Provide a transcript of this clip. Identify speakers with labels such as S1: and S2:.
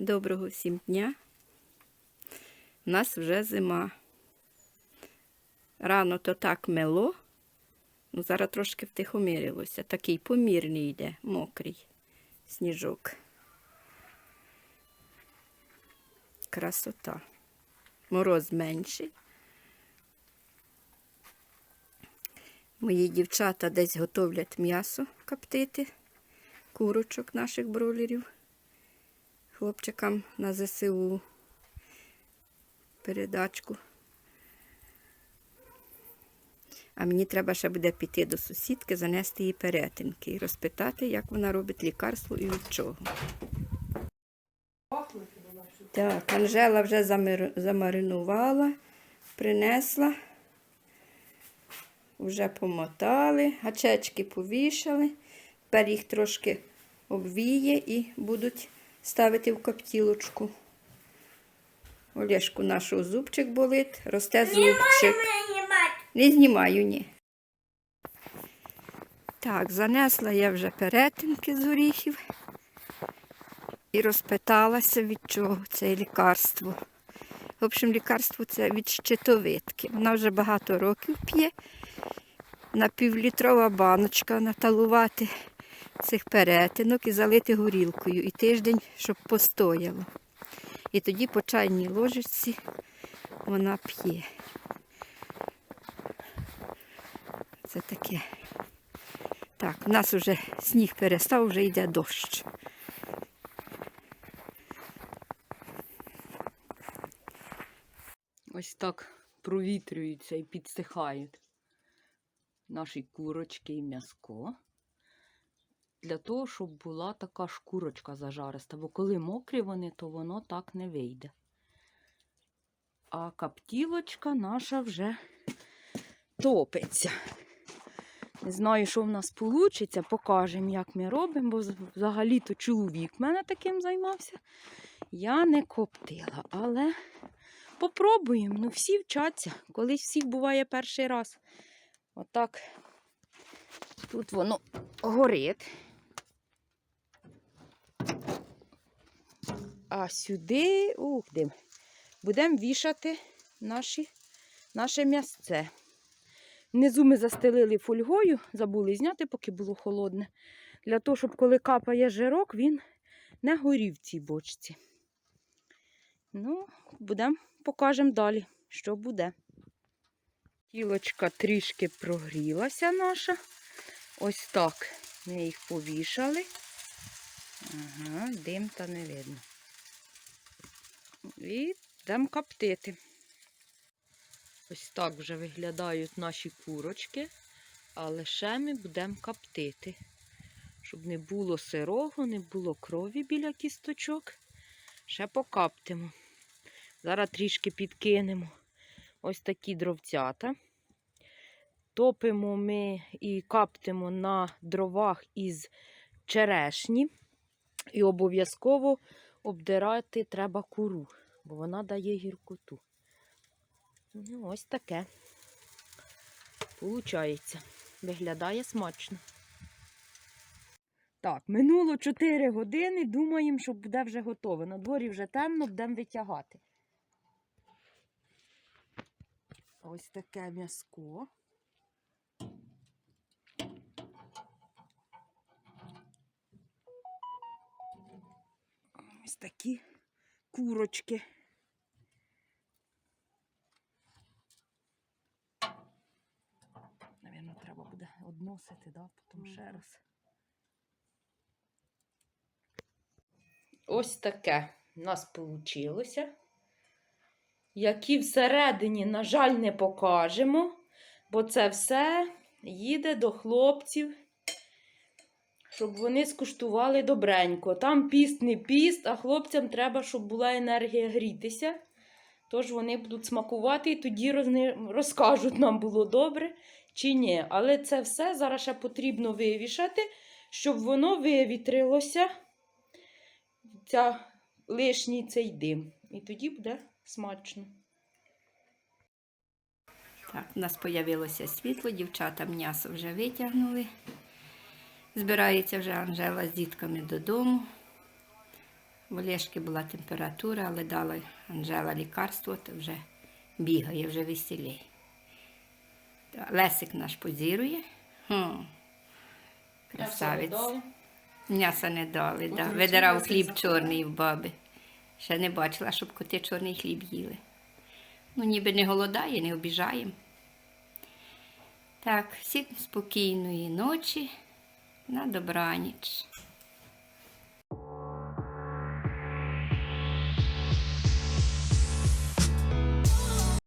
S1: Доброго всім дня. У нас вже зима. Рано то так мело, ну зараз трошки втихомирилося. Такий помірний йде, мокрий сніжок. Красота. Мороз менший. Мої дівчата десь готовлять м'ясо коптити, курочок наших бройлерів хлопчикам на ЗСУ передачку. А мені треба ще буде піти до сусідки, занести їй перетинки і розпитати, як вона робить лікарство і від чого. Так, Анжела вже замаринувала, принесла, вже помотали, гачечки повішали. Тепер їх трошки обвіє і будуть ставити в коптілочку. Олешку нашого зубчик болить, росте зубчик. Не знімаю, ні. Так, занесла я вже перетинки з горіхів і розпиталася, від чого це лікарство. В общем, лікарство це від щитовидки. Вона вже багато років п'є. На півлітрова баночка наталувати цих перетинок і залити горілкою. І тиждень, щоб постояло. І тоді по чайній ложечці вона п'є. Це таке. Так, у нас вже сніг перестав, вже йде дощ.
S2: Ось так провітрюються і підсихають наші курочки і м'яско. Для того, щоб була така шкурочка зажариста, бо коли мокрі вони, то воно так не вийде. А каптілочка наша вже топиться. Не знаю, що в нас вийде, покажемо, як ми робимо, бо взагалі-то чоловік мене таким займався. Я не коптила, але Попробуємо. Ну, всі вчаться. Колись всіх буває перший раз. Отак. Тут воно горить. А сюди, ух, дим, будемо вішати наші, наше м'ясце. Внизу ми застелили фольгою, забули зняти, поки було холодне. Для того, щоб коли капає жирок, він не горів в цій бочці. Ну, будемо покажемо далі, що буде. Тілочка трішки прогрілася наша. Ось так ми їх повішали. Ага, дим та не видно. І йдемо коптити. Ось так вже виглядають наші курочки, але ще ми будемо коптити, щоб не було сирого, не було крові біля кісточок. Ще покаптимо. Зараз трішки підкинемо ось такі дровцята. Топимо ми і каптимо на дровах із черешні. І обов'язково обдирати треба куру, бо вона дає гіркоту. Ну, ось таке. Получається. Виглядає смачно. Так, минуло 4 години. Думаємо, що буде вже готове. На дворі вже темно, будемо витягати. Ось таке м'яско. Ось такі курочки. Навірно, треба буде односити, да? потім ще раз. Ось таке у нас вийшло. Які всередині, на жаль, не покажемо, бо це все їде до хлопців, щоб вони скуштували добренько. Там піст не піст, а хлопцям треба, щоб була енергія грітися. Тож вони будуть смакувати і тоді розкажуть, нам було добре чи ні. Але це все зараз ще потрібно вивішати, щоб воно вивітрилося, ця лишній цей дим. І тоді буде смачно.
S1: Так, у нас з'явилося світло, дівчата м'ясо вже витягнули. Збирається вже Анжела з дітками додому. В Олешки була температура, але дала Анжела лікарство, то вже бігає, вже веселій. Лесик наш позірує. Хм. Красавець. М'яса не дали, да. Видирав хліб чорний в баби. Ще не бачила, щоб коти чорний хліб їли. Ну, ніби не голодає, не обіжаємо. Так, всім спокійної ночі, на добраніч.